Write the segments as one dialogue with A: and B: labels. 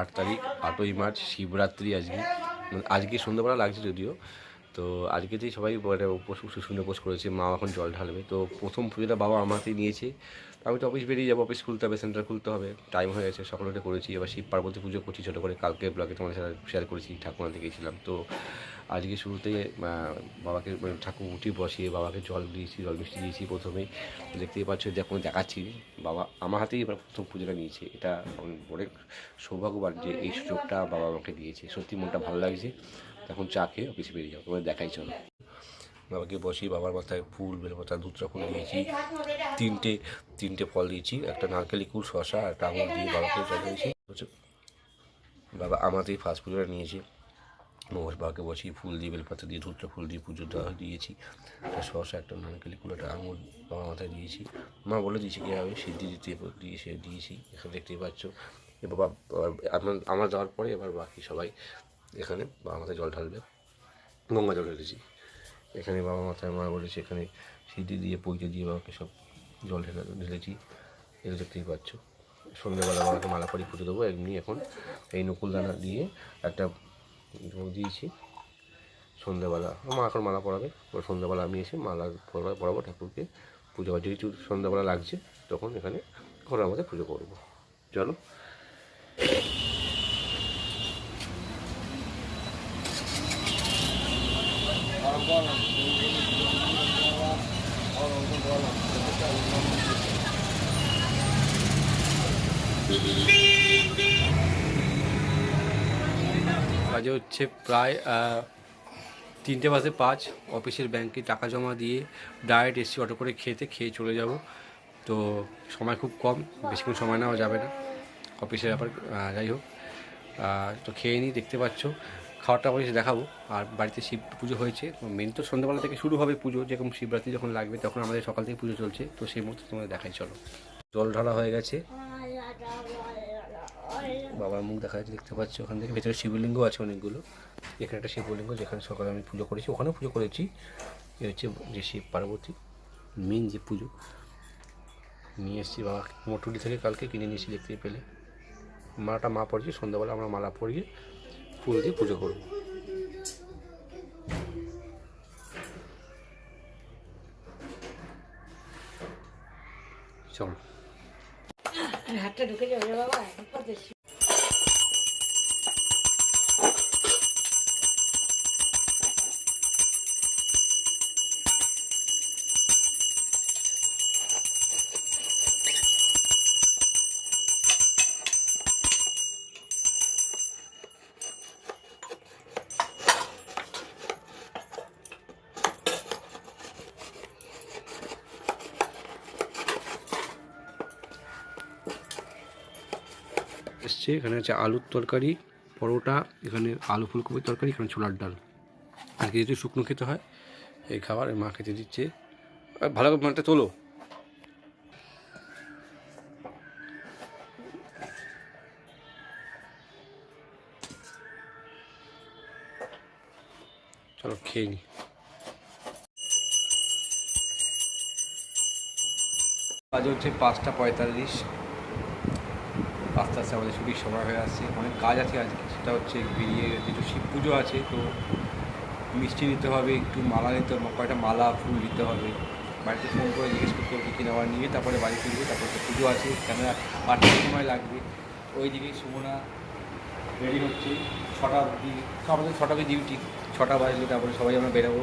A: আট তারিখ, আটই মার্চ, শিবরাত্রি আজকে। মানে আজকে সন্ধ্যাবেলা লাগছে যদিও। তো আজকেতেই সবাই বলে উপোস সুন্দর উপোস করেছে, মা এখন জল ঢালবে। তো প্রথম পুজোটা বাবা আমাকে নিয়েছে। আমি তো অফিস বেরিয়ে যাব অফিস খুলতে হবে সেন্টার খুলতে হবে। টাইম হয়ে গেছে সকালে উঠে করেছি। এবার শিব পার্বতী পুজো করছি, ছোটো করে কালকে ব্লগে তোমাদের সাথে শেয়ার করেছি ঠাকুমাতে গিয়েছিলাম তো আজকে শুরুতে বাবাকে মানে ঠাকুর উঠি বসিয়ে বাবাকে জল দিয়েছি, জল মিষ্টি দিয়েছি প্রথমেই। দেখতেই পাচ্ছ যখন দেখাচ্ছি। বাবা আমার হাতেই এবার প্রথম পুজোটা নিয়েছে। এটা অনেক সৌভাগ্যবান যে এই সুযোগটা বাবা আমাকে দিয়েছে। সত্যি মনটা ভালো লাগছে। এখন চা খেয়ে অফিসে বেরিয়ে যাও তোমার দেখাই চলো। বাবাকে বসিয়ে বাবার মাথায় ফুল বেলপাতা দুধটা ফুল দিয়েছি। তিনটে তিনটে ফল দিয়েছি একটা নারকেলি কুল শশা একটা আঙুল দিয়ে বাবাকে জল দিয়েছি বাবা আমাতেই ফার্স্ট পুজোটা নিয়েছে। বাবাকে বসিয়ে ফুল দিয়ে বেলপাতা দিয়ে ধূপটা ফুল দিয়ে পুজো দেওয়া দিয়েছি। একটা শশা একটা নারকেলি কুল একটা আঙুল বাবা মাথায় দিয়েছি। মা বলে দিয়েছি কীভাবে সিদ্ধি দিতে দিয়ে সে দিয়েছি। এখানে দেখতেই পাচ্ছ এবার বাবা আমার আমার যাওয়ার পরে এবার বাকি সবাই এখানে বাবা মাথায় জল ঢালবে গঙ্গা জল ঢেলেছি। এখানে বাবা মাথায় মা বলেছে, এখানে সিদ্ধি দিয়ে পইতে দিয়ে বাবাকে সব জল ঢেলে, ঢেলেছি। এগুলো দেখতেই পাচ্ছ। সন্ধ্যেবেলা বাবাকে মালা পরি পুজো দেবো। এমনি এখন এই নকুলদানা দিয়ে একটা দিয়েছি। সন্ধ্যাবেলা মা এখন মালা পড়াবে এবার সন্ধ্যাবেলা আমি এসে মালা পরা পড়াবো ঠাকুরকে। পুজো যেহেতু সন্ধ্যাবেলা লাগছে, তখন এখানে ঘরের মধ্যে পুজো করব। চলো। বাজে হচ্ছে প্রায় তিনটে বাজে পাঁচ, অফিসের ব্যাংকে টাকা জমা দিয়ে ডাইরেক্ট এসছি অটো করে খেতে, খেয়ে চলে যাব। তো সময় খুব কম বেশিক্ষণ সময় নেওয়া যাবে না। অফিসের ব্যাপার যাই হোক। তো খেয়ে নিই, দেখতে পাচ্ছ। খাওয়াটা অবশ্যই দেখাবো। আর বাড়িতে শিব পুজো হয়েছে। মেন তো সন্ধ্যাবেলা থেকে শুরু হবে পুজো, যেরকম শিবরাত্রি যখন লাগবে তখন আমাদের সকাল থেকে পুজো চলছে। তো সেই মুহূর্তে তোমাদের দেখাই, চলো। জল ঢালা হয়ে গেছে। বাবার মুখ দেখা যাচ্ছে, দেখতে পাচ্ছি ওখান থেকে। ভেতরে শিবলিঙ্গ আছে অনেকগুলো। এখানে একটা শিবলিঙ্গ যেখানে সকালে আমি পুজো করেছি। ওখানেও পুজো করেছি। এ হচ্ছে যে শিব পার্বতী, মেন যে পুজো। নিয়ে এসেছি বাবা। মোটুরি থেকে কালকে কিনে নিয়েছি দেখতে পেলে। মালাটা মা পড়ছি সন্ধ্যাবেলা আমরা মালা পরিয়ে ফুল দিয়ে পুজো করব। চলো।
B: হাতটা ঢুকে যাবে বাবা
A: এসছে এখানে আছে আলুর তরকারি, পরোটা, এখানে আলু ফুলকপির তরকারি, এখানে ছোলার ডাল। আর কি যদি শুকনো খেতে হয়, এই খাবার মা খেতে দিচ্ছে। ভালো করে মানটা তোলো। চলো, খেয়ে নি। আজ হচ্ছে পাঁচটা পঁয়তাল্লিশ। আস্তে আস্তে আমাদের ছুটির সময় হয়ে আসছে। অনেক কাজ আছে আজকে, সেটা হচ্ছে বেরিয়ে যেহেতু শিব পুজো আছে, তো মিষ্টি নিতে হবে, একটু মালা নিতে হবে, কয়েকটা মালা, ফুল নিতে হবে। বাড়িতে ফোন করে জিজ্ঞেস করতে হবে কী নেওয়ার নিয়ে, তারপরে বাড়ি ফিরবে, তারপরে তো পুজো আছে ক্যামেরা পাঠানোর সময় লাগবে? ওই দিকে সুমনা রেডি হচ্ছে, ছটা অবধি আমাদের ছটা অবধি ডিউটি ছটা বাজলে তারপরে সবাই আমরা বেরোবো।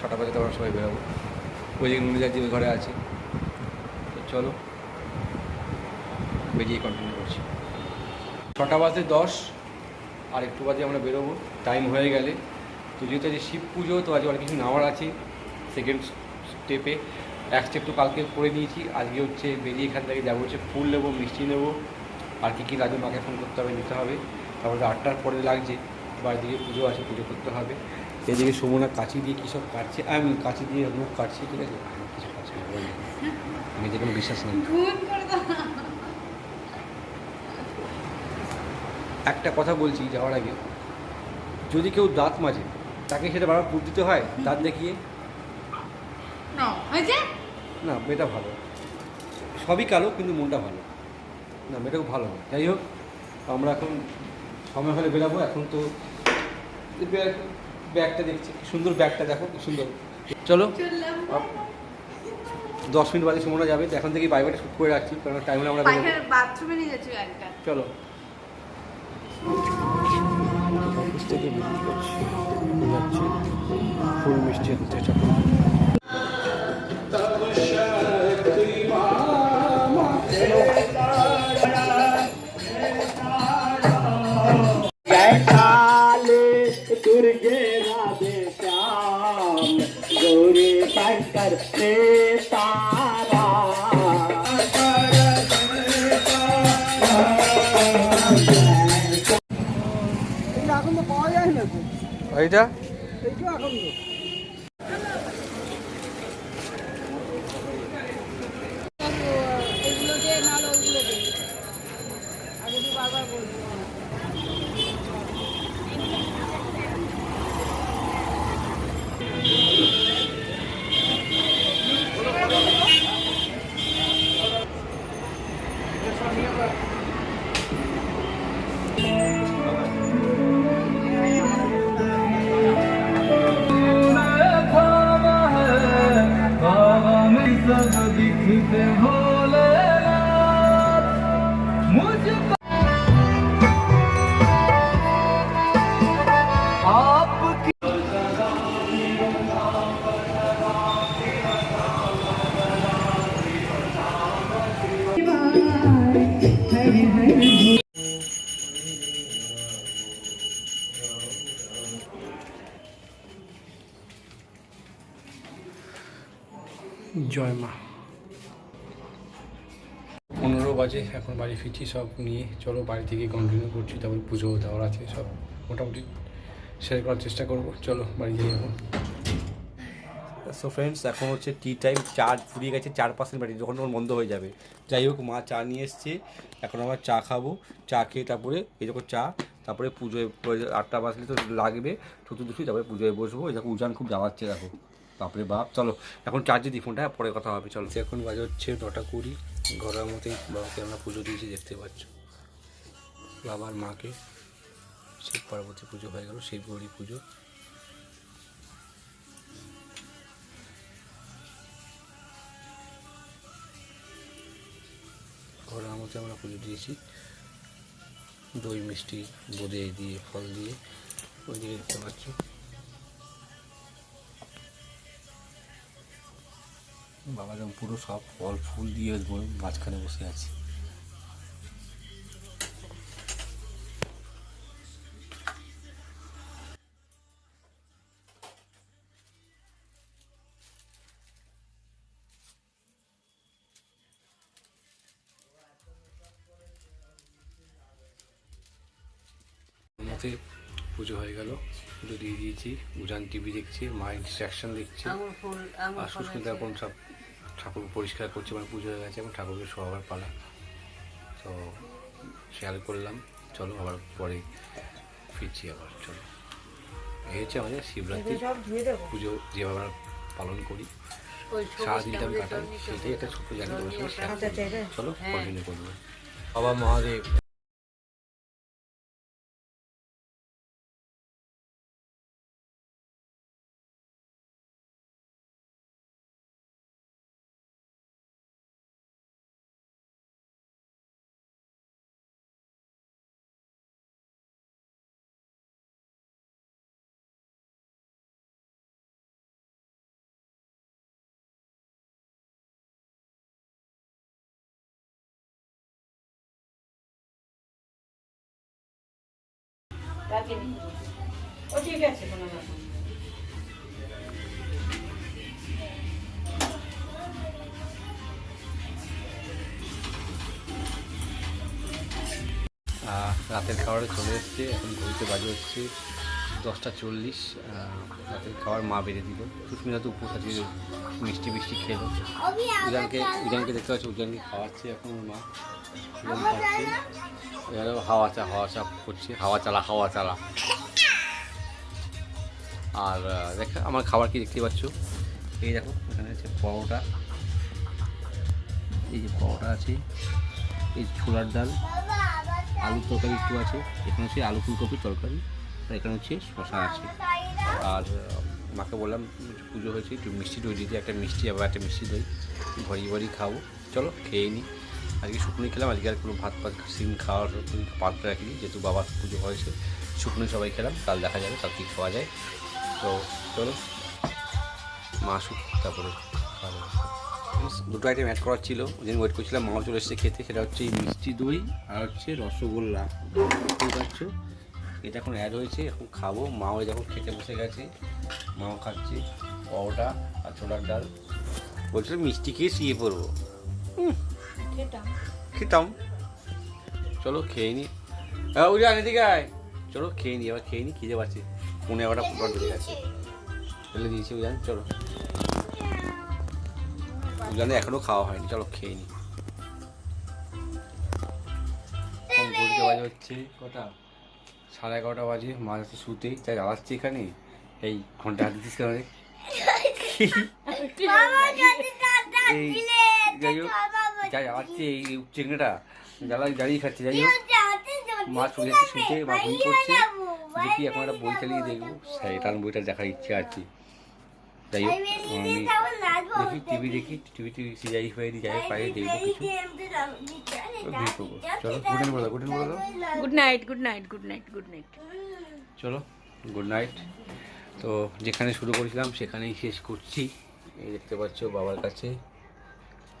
A: ছটা বাজে তারপরে সবাই বেরোবো। ওই যে ওই ঘরে আছে। তো চলো। বেরিয়ে কন্টিনিউ করছি। ছটা বাজে দশ, আর একটু বাজে আমরা বেরোবো। টাইম হয়ে গেলে। তো যেহেতু আজকে শিব পুজো, তো আজকে অনেক কিছু নেওয়ার আছে সেকেন্ড স্টেপে এক স্টেপ তো কালকে করে নিয়েছি। আজকে হচ্ছে বেরিয়ে এখান থেকে যাব হচ্ছে ফুল নেব, মিষ্টি নেব। আর কী কী লাগবে মাকে ফোন করতে হবে, নিতে হবে। তারপরে আটটার পরে লাগছে। বাড়িদিকে পুজো আছে, পুজো করতে হবে। এদিকে সুমনা কাঁচি দিয়ে কী সব কাটছে? আমি কাঁচি দিয়ে মুখ কাটছি, ঠিক আছে? আমি কিছু কাটছি। নিজে কোনো বিশ্বাস নেই। একটা কথা বলছি যাওয়ার আগে। যদি কেউ দাঁত মাজে তাকে সেটা বারবার পুত দিতে হয়? দাঁত দেখিয়ে?
B: না
A: মেয়েটা ভালো। সবই কালো কিন্তু মনটা ভালো। না মেয়েটা ভালো যাই হোক আমরা এখন সময় হলে বেরাবো। এখন তো ব্যাগটা দেখছি। সুন্দর ব্যাগটা দেখো সুন্দর। চলো দশ মিনিট বাদে সুমনা যাবে। এখন থেকে বাইরে শুট করে রাখছি কারণ টাইমে আমরা চলো। থেকে বেরিয়ে যাচ্ছি যাচ্ছি ফুল মিষ্টি আনতে এইটা? জয় মা। পনেরো বাজে এখন বাড়ি ফিরছি সব নিয়ে। চলো বাড়ি থেকে কন্টিনিউ করছি তারপর পুজো দেওয়ার আছে সব। মোটামুটি শেয়ার করার চেষ্টা করব। চলো বাড়ি যাই এখন। সো ফ্রেন্ডস এখন হচ্ছে টি টাইম চার্জ ফুরিয়ে গেছে চার পার্সেন্ট ব্যাটারি যখন তখন বন্ধ হয়ে যাবে। যাই হোক মা চা নিয়ে এসছে। এখন আমরা চা খাব। চা খেয়ে তারপরে এই যখন চা তারপরে পুজোয় আটটা বাজলে তো লাগবে। চতুর্থ দুশো তারপরে পুজোয় বসবো। এই দেখো উজান খুব জ্বালাচ্ছে দেখো। বাপরে বাপ, চলো, এখন চার্জে দিই ফোনটা, পরে কথা হবে, চলো। এখন বাজে হচ্ছে নটা কুড়ি, ঘরের মতোই বাবাকে আমরা পুজো দিয়েছি, দেখতে পাচ্ছ। বাবার মাকে, শিব পার্বতী পুজো হয়ে গেল, শিব গৌরী পুজো। ঘরের মতো আমরা পুজো দিয়েছি। দই মিষ্টি, বোঁদে দিয়ে, ফল দিয়ে। ওই দিকে দেখতে পাচ্ছ। যেমন পুরো সব ফল ফুল দিয়ে মাঝখানে বসে আছে। মতে পুজো হয়ে গেল। পুজো দিয়ে দিয়েছি। উজান টিভি দেখছি মা ইনস্ট্রাকশন দেখছি। আর সুস্মিতা। এখন সব ঠাকুর পরিষ্কার করছে মানে পুজো হয়ে গেছে এবং ঠাকুরকে শোয়াবার পালা। তো খেয়াল করলাম। চলো আবার পরে ফিরছি আবার চলো। এই হচ্ছে আমাদের শিবরাত্রি
B: এগুলো সব ধুয়ে দেবো।
A: পুজো যেভাবে আমরা পালন করি।
B: ওই
A: সারাদিনটা আমি কাটাই। সেটাই একটা ছোট্ট জানি
B: আচ্ছা। চাইবে?
A: চলো
B: হ্যাঁ।
A: কন্টিনিউ করব। বাবা মহাদেব
B: ও ঠিক আছে
A: রাতের খাবারে চলে এসেছি এখন ঘুরতে বাজে হচ্ছে দশটা চল্লিশ রাতের খাবার মা বেড়ে দিল। সুস্মিতা তো উপোস মিষ্টি মিষ্টি খেলো। উজানকে উজানকে দেখতে পাচ্ছি, উজানকে খাওয়াচ্ছে এখন ওর মা। উজান খাচ্ছে। এবারে হাওয়া চা হাওয়া চা করছে, হাওয়া চালা হাওয়া চালা। আর দেখ, আমার খাবার কি দেখতে পাচ্ছ? এই দেখো, এখানে আছে পরোটা। এই যে পরোটা আছে, এই ছোলার ডাল, আলুর তরকারি একটু আছে। এখানে হচ্ছে আলু ফুলকপির তরকারি। এখানে হচ্ছে শশা আছে। আর মাকে বললাম পুজো হয়েছে একটু মিষ্টি দই দিতে একটা মিষ্টি আবার একটা মিষ্টি দই। ঘড়ি ঘড়ি খাব। চলো খেয়ে নিই। আজকে শুকনো খেলাম আজকে আর কোনো ভাত পাত সিম খাওয়ার পাত্র রাখিনি যেহেতু বাবার পুজো হয়েছে শুকনো সবাই খেলাম কাল দেখা যাবে কাল কী খাওয়া যায়। তো চলো মা আসুক তারপরে দুটো আইটেম অ্যাড করার ছিল ওই জন্য ওয়েট করছিলাম মাও চলে এসেছে খেতে সেটা হচ্ছে এই মিষ্টি দই আর হচ্ছে রসগোল্লা। বুঝতে পারছ এটা এখন অ্যাড হয়েছে এখন খাব। মাও যখন খেতে বসে গেছে। মাও খাচ্ছে পরোটা আর ছোলার ডাল। বলছিল মিষ্টি খেয়ে শুয়ে পড়ব।
B: খেতাম।
A: চলো খেয়ে নি। ওই আনে দিকে আয়। চলো খেয়ে নি এবার খেয়ে নি খিদে পাচ্ছে। ফোনে এগারোটা ফুটবল বেড়ে গেছে ফেলে দিয়েছি ওই চলো। উজানে এখনও খাওয়া হয়নি চলো খেয়ে নি। বাজে হচ্ছে কটা? সাড়ে এগারোটা বাজে মা যাচ্ছে শুতে তাই জ্বালাচ্ছি এখানে। এই ঘণ্টা হাত দিচ্ছিস কেন এই যাই হোক যা জ্বালাচ্ছে এই চিংড়িটা জ্বালা জ্বালিয়ে খাচ্ছে যাই হোক। মা চলে যাচ্ছে শুতে মা ঘুম করছে। দেখি এখন একটা বই চালিয়ে দেখব। সেটার বইটা দেখার ইচ্ছে আছে। যাই হোক আমি দেখি টিভি দেখি টিভি টিভি সিজাই ফাই যাই ফাই দেখব কিছু। চলো গুড নাইট বলো গুড নাইট বলো
C: good night good night good night good night
A: চলো গুড নাইট তো যেখানে শুরু করেছিলাম সেখানেই শেষ করছি। এই দেখতে পাচ্ছ বাবার কাছে।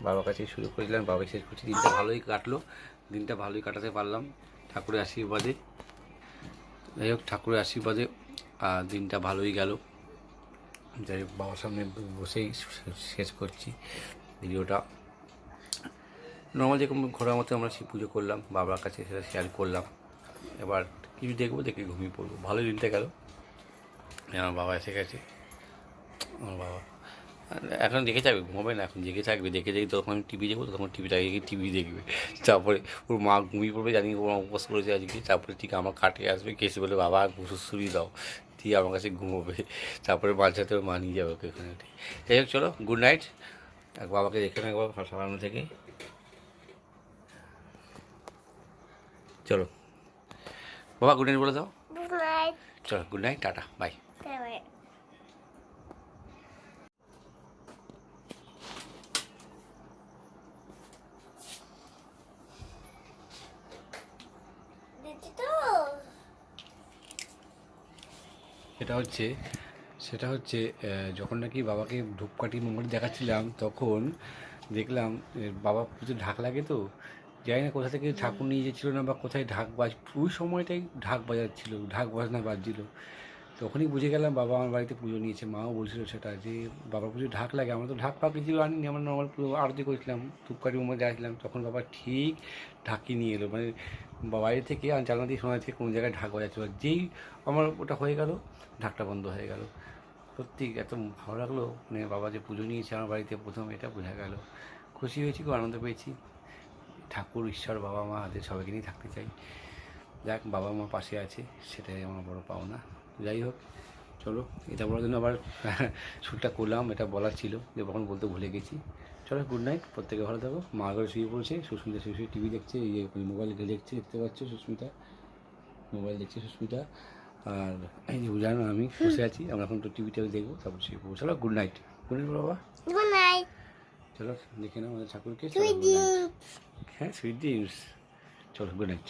A: বাবার কাছে শুরু করেছিলাম বাবাই শেষ করছি। দিনটা ভালোই কাটলো। দিনটা ভালোই কাটাতে পারলাম ঠাকুরের আশীর্বাদে। যাই হোক ঠাকুরের আশীর্বাদে আর দিনটা ভালোই গেল। যাই হোক বাবার সামনে বসেই শেষ করছি ভিডিওটা। নর্মাল যেরকম ঘোরার মতো আমরা সেই পুজো করলাম, বাবার কাছে সেটা শেয়ার করলাম। এবার কিছু দেখব, দেখে ঘুমিয়ে পড়ব। ভালো দিনটা গেল। আমার বাবা এসে গেছে। আমার বাবা। এখন দেখে থাকবে, ঘুমাবে না, এখন জেগে থাকবে। দেখে দেখে তখন আমি টিভি দেখব, তখন টিভিটা গিয়ে টিভি দেখবে। তারপরে ওর মা ঘুমিয়ে পড়বে, জানি ওর উপবাস করেছে আজকে। তারপরে ঠিক আমার কাটে আসবে কেসে বলে, বাবা, ঘুষুসুরি দাও। দিয়ে আমার কাছে ঘুমোবে। তারপরে ওর মা নিয়ে যাবে ওকে ওখানে। যাই হোক, চলো গুড নাইট বাবাকে দেখে নেব সকাল থেকে। চলো। বাবা গুড নাইট বলে দাও। চলো গুড নাইট টাটা বাই সেটা হচ্ছে সেটা হচ্ছে যখন নাকি বাবাকে ধূপকাঠি মোমবাতি দেখাচ্ছিলাম তখন দেখলাম বাবা পুজো ঢাক লাগে তো জানি না কোথা থেকে ঠাকুর নিয়ে যেছিল না বা কোথায় ঢাক বাজ, ওই সময়টাই ঢাক বাজাচ্ছিল, ঢাক বাজনা বাজছিল। তখনই বুঝে গেলাম বাবা আমার বাড়িতে পুজো নিয়েছে, মাও বলছিল সেটা যে বাবা পুজো ঢাক লাগে, আমরা তো ঢাক ফাঁক কিছু আনিনি, আমরা নর্মাল পুজো আরতি করেছিলাম, ধূপকাঠি মোমবাতি আসলাম তখন বাবা ঠিক ঢাকি নিয়ে এলো মানে বাইরে থেকে আর জানলা দিয়ে শোনা যাচ্ছে কোনো জায়গায় ঢাক বাজাচ্ছিল যেই আমার ওটা হয়ে গেল, ঢাকটা বন্ধ হয়ে গেল। সত্যি এত ভালো লাগল মানে বাবা যে পুজো নিয়েছে আমার বাড়িতে প্রথম, এটা বোঝা গেল। খুশি হয়েছি, খুব আনন্দ পেয়েছি। ঠাকুর, ঈশ্বর, বাবা, মা, আদের সবাইকে নিয়ে থাকতে চাই। যাক, বাবা, মা পাশে আছে, সেটাই আমার বড় পাওনা। যাই হোক, চলো, এটা বলার জন্য আবার শ্যুটটা করলাম, এটা বলার ছিল, যে কখন বলতে ভুলে গেছি। চলো গুড নাইট প্রত্যেকে ভালো থাকো। মা ঘরে শুয়ে পড়ছে, সুস্মিতা শুয়ে শুয়ে টিভি দেখছে, এই যে মোবাইল দেখছে, দেখতে পাচ্ছ সুস্মিতা? মোবাইল দেখছে সুস্মিতা। আর এই যে জানো আমি বসে আছি, আমরা এখন তো টিভি টিভি দেখব, তারপর শুয়ে পড়ব। চলো গুড নাইট গুড নাইট বাবা। চলো দেখে নাও আমাদের ঠাকুরকে। হ্যাঁ সুইট ডিমস চলো গুড নাইট